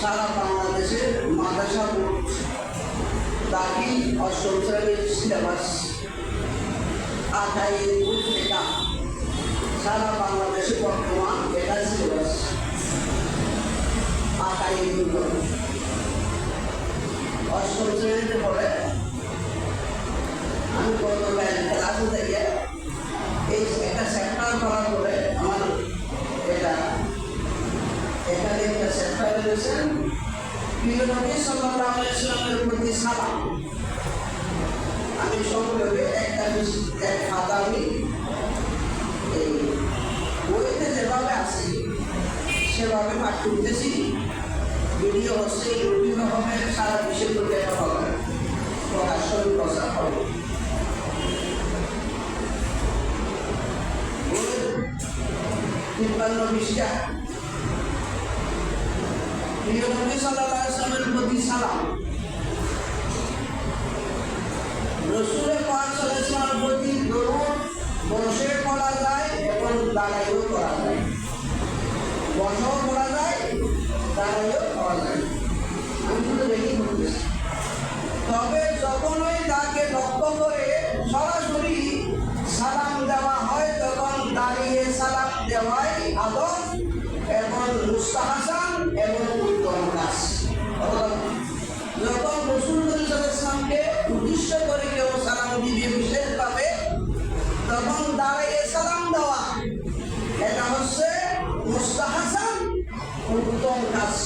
সারা বাংলাদেশের মাদ্রাসা দাখিল অষ্টম শ্রেণির সিলেবাস আঠাই এটা সারা বাংলাদেশে বর্তমান এটা সিলেবাস আঠাই অষ্টম শ্রেণীতে আমি রয়েছেন প্রিয় নবী প্রতি সালাম আমি সংক্ষেপে একটা এক খাতা আমি এই বইতে যেভাবে আছে সেভাবে পাঠ করতেছি ভিডিও হচ্ছে ইউটিউবে হবে সারা বিশ্বের প্রতি হবে প্রকাশ্য প্রচার হবে তিপ্পান্ন পৃষ্ঠা পড়া যায় এবং দাঁড়াইও করা যায়। বসেও দাঁড়াইও করা যায়। রেখেই তবে যখনই তাকে লক্ষ্য করে সরাসরি সালাম দেওয়া হয়, তখন দাঁড়িয়ে সালাম দেওয়াই আদব এবং মুস্তাহাসান এবং দিবে বিশেষভাবে তখন দাঁড়িয়ে সালাম দেওয়া। এটা হচ্ছে মুস্তাহাসান উত্তম কাজ।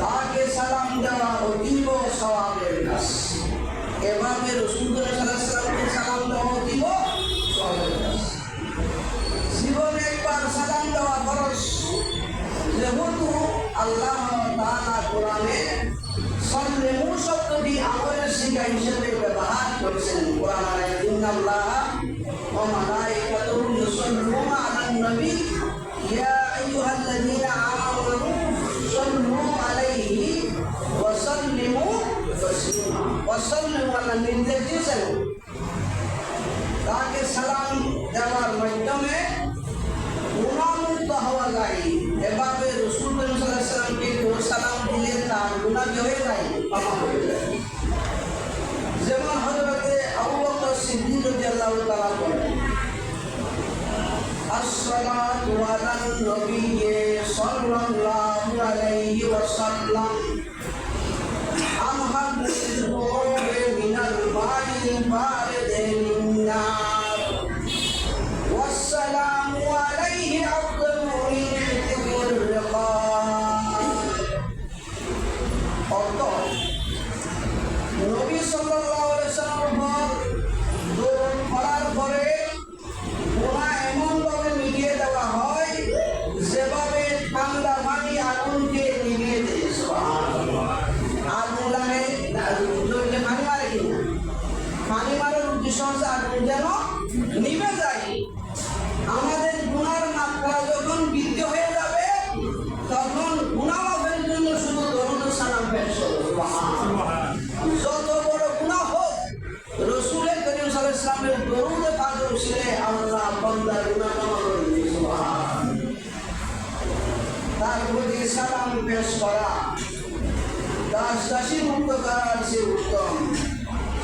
তাকে সালাম দেওয়া অতীব স্বভাবের কাজ। এভাবে রসুল সালামকে সালাম দেওয়া অতীব স্বভাবের কাজ। জীবনে একবার সালাম দেওয়া খরচ যেহেতু আল্লাহ শব্দটি আমলের শিক্ষা হিসেবে ব্যবহার করেছেন ওয়া আলাইকুম আল্লাহ ওয়া মালাইকাতুহু ইউসাল্লুনা আলান নবী। আসসালাতু আলান নবিয়্যি সাল্লাল্লাহু আলাইহি ওয়াসাল্লাম। আমহাদ যেন যায় আমাদের গুনার মাত্রা যখন বৃদ্ধি হয়ে যাবে তখন গুণামাফের জন্য শুধু ও সালাম পেশ। যত বড় গুনাহ হোক রসুলের করিম দরুদে আল্লাহ বান্দার সুবহান তার প্রতি সালাম পেশ করা দাসী মুক্ত করার চেয়ে উত্তম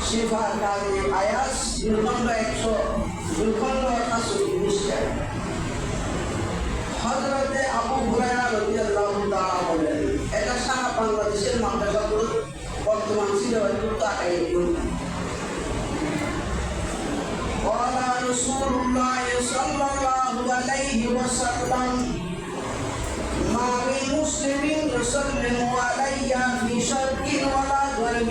শিফা কালী আয়াস দুর্খণ্ড একশো দুর্খণ্ড একাশি পৃষ্ঠা হজরতে আবু হুরায়রা রাদিয়াল্লাহু তাআলা বলেন এটা সারা বাংলাদেশের মাদ্রাসাগুলো বর্তমান সিলেবাসভুক্ত আকারে قال رسول الله صلى الله عليه وسلم ما من مسلم يسلم علي في شرق ولا غرب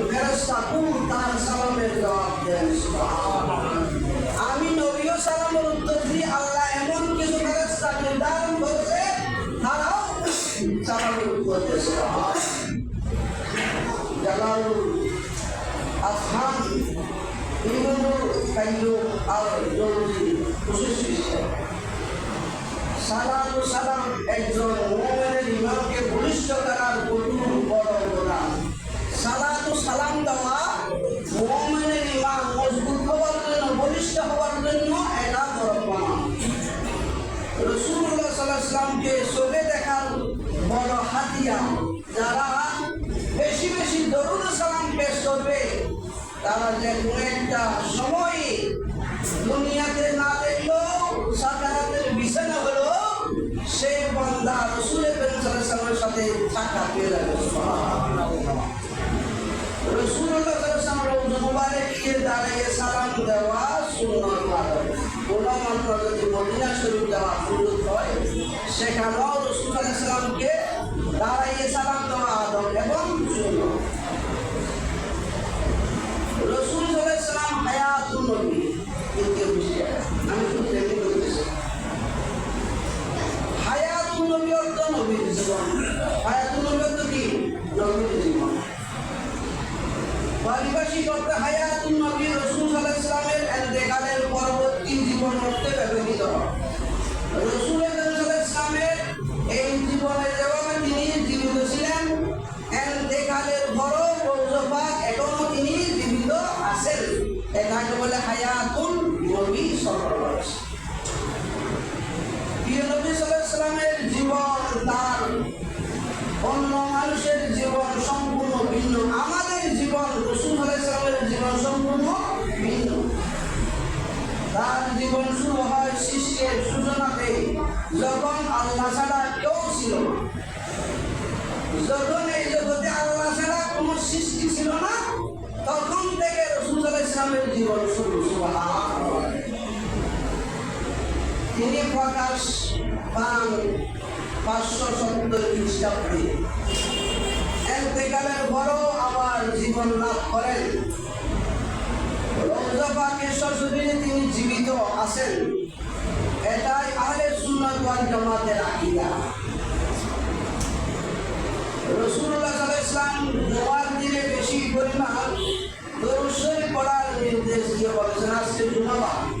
ফেরেস্তা কোন তার সালামের জবাব দেন আমি নবীয় সালামের উত্তর দিয়ে আল্লাহ এমন কিছু ফেরেস্তা নির্ধারণ করছে, তারাও সালামের উত্তর দিয়েছে। জালাল আসমান ইমামুল কাইয়ুম আল জরুরি বিশেষ বিষয় সালাম সালাম একজন মোমেনের ইমামকে বলিষ্ঠ করার কঠোর সালাম দেওয়া মোমেনের ইমান মজবুত হওয়ার জন্য, বলিষ্ঠ হওয়ার জন্য এটা বড় রসুল্লাহ সাল্লাহ সাল্লামকে চোখে দেখার বড় হাতিয়া যারা বেশি বেশি দরুদ সালাম পেশ করবে, তারা যে কোনো একটা সময় দেওয়া সুন্নত কোনো মাত্র মদিনা শরীফ দেওয়া সুন্নত হয় সেখানেও রসুল্লাহ সাল্লামকে দাঁড়াইয়ে সালাম দেওয়া আদব এবং সুন্নত রসুল সাল্লাম হায়াতুল নবী দ্বিতীয় বিষয় আমি শুধু এমনি বলতেছি অর্থ নবীর জীবন। হায়াতুল নবী অর্থ কি? নবীর জীবন। পারিভাষিক অর্থে হায়াতুল নবী রসুল সাল্লাহ ইসলামের এন্তেকালের পরবর্তী জীবন অর্থে ব্যবহৃত হয়। রসুল সাল্লাহ ইসলামের এই জীবনে যেভাবে তিনি জীবিত ছিলেন এন্তেকালের পরও রৌজবাগ এখনও তিনি জীবিত আছেন। এটাকে বলে হায়াতুল নবী সর্বশ প্রিয় নবী সাল্লাহ ইসলামের জীবন তার অন্য মানুষের জীবন সম্পূর্ণ ভিন্ন। আমাদের জীবন রসুল আলাইসালামের জীবন সম্পূর্ণ ভিন্ন। তার জীবন শুরু হয় সৃষ্টির সূচনাতে, যখন আল্লাহ ছাড়া কেউ ছিল যখন এই জগতে আল্লাহ ছাড়া কোনো সৃষ্টি ছিল না, তখন থেকে রসুল আলাইসালামের জীবন শুরু। সুবহানাল্লাহ। তিনি প্রকাশ পান পাঁচশো সত্তর খ্রিস্টাব্দে। এতেকালের পরও আবার জীবন লাভ করেন। তিনি জীবিত আছেন। এটাই আহলে সুন্নাত ওয়াল জামাতের আকীদা। রসুল্লাহ সাল্লাল্লাহু জুমার দিনে বেশি পরিমাণ দরুদ শরীফ পড়ার নির্দেশ দিয়ে বলেছেন, আজকে জুমাবার।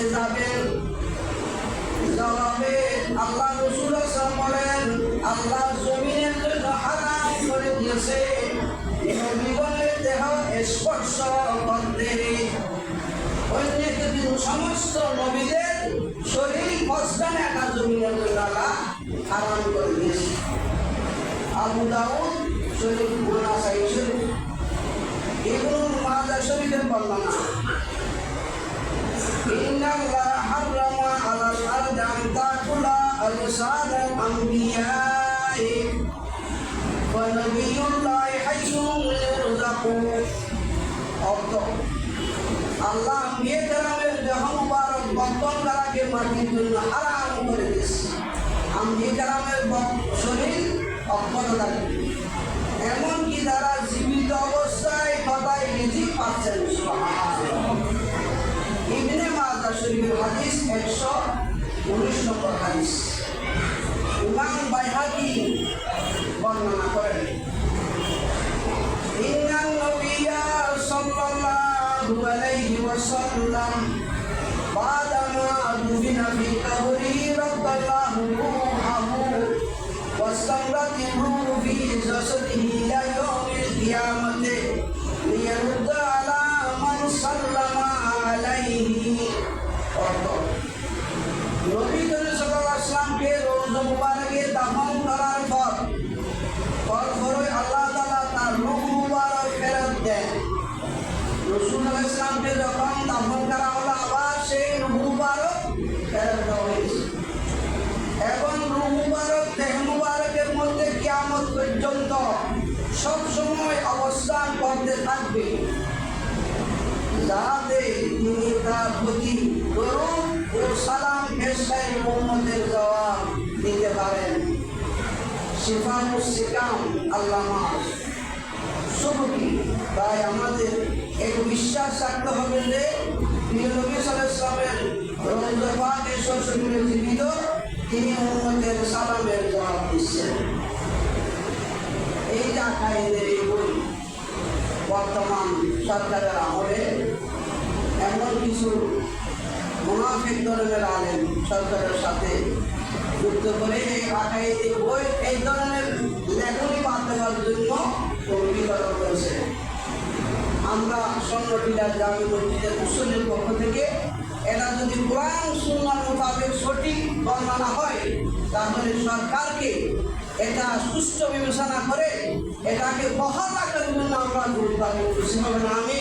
বসে যাবেন জবাবে আল্লাহ রসুল বলেন আল্লাহ জমিনের জন্য হারাম করে দিয়েছে। নবীগণের দেহ স্পর্শ করতে। অন্য কিন্তু সমস্ত নবীদের শরীর মস্তানে একা জমিনের জন্য আল্লাহ হারাম করে দিয়েছে। আবু দাউদ শরীর গুণা সাই শরীর এগুলো মাদা শরীরের বর্ণনা। إن الله حرم على الأرض أن تأكل أجساد الأنبياء ونبي الله حيث يرزق অর্থ আল্লাহ মেয়ে কেরামের দেহ মুবারক বর্তন করাকে মাটির জন্য হারাম করে দিয়েছে আমি কেরামের শরীর অক্ষত থাকে এমনকি তারা জীবিত অবস্থায় কথায় রিজিক পাচ্ছেন সুবহানাল্লাহ। ইবনে মাজাহ শরীফের হাদিস উনিশ নম্বর হাদিস ইমাম বাইহাকি বর্ণনা করেন ইন্নান নবিয়্যা সাল্লাল্লাহু আলাইহি ওয়াসাল্লাম بعدما دفن في قبره رد الله روحه واستمرت الروح في جسده الى يوم القيامه যাতে তিনি তার প্রতি করুন ও মোহাম্মদের জবাব দিতে পারেন। শিফানুস সিকাম, আল্লামা। সুবকি তাই আমাদের এক বিশ্বাস হবে যে, প্রিয় নবী সালামের শ্বশুরে জীবিত, তিনি মোহাম্মদের সালামের জবাব দিচ্ছেন। এই এই বই। বর্তমান সরকারের আমলে এমন কিছু মুনাফিক ধরনের আলেম সরকারের সাথে যুক্ত করে এই আকাইদের বই, এই ধরনের লেখনী বাদ দেওয়ার জন্য অঙ্গীকরণ করেছে। আমরা সংগঠিতার জামি মসজিদের মুসলিমের পক্ষ থেকে এটা যদি কোরআন সুন্নার মোতাবেক সঠিক বর্ণনা হয়, তাহলে সরকারকে এটা সুষ্ঠু বিবেচনা করে এটাকে বহাল রাখার জন্য আমরা গুরুত্ব আমি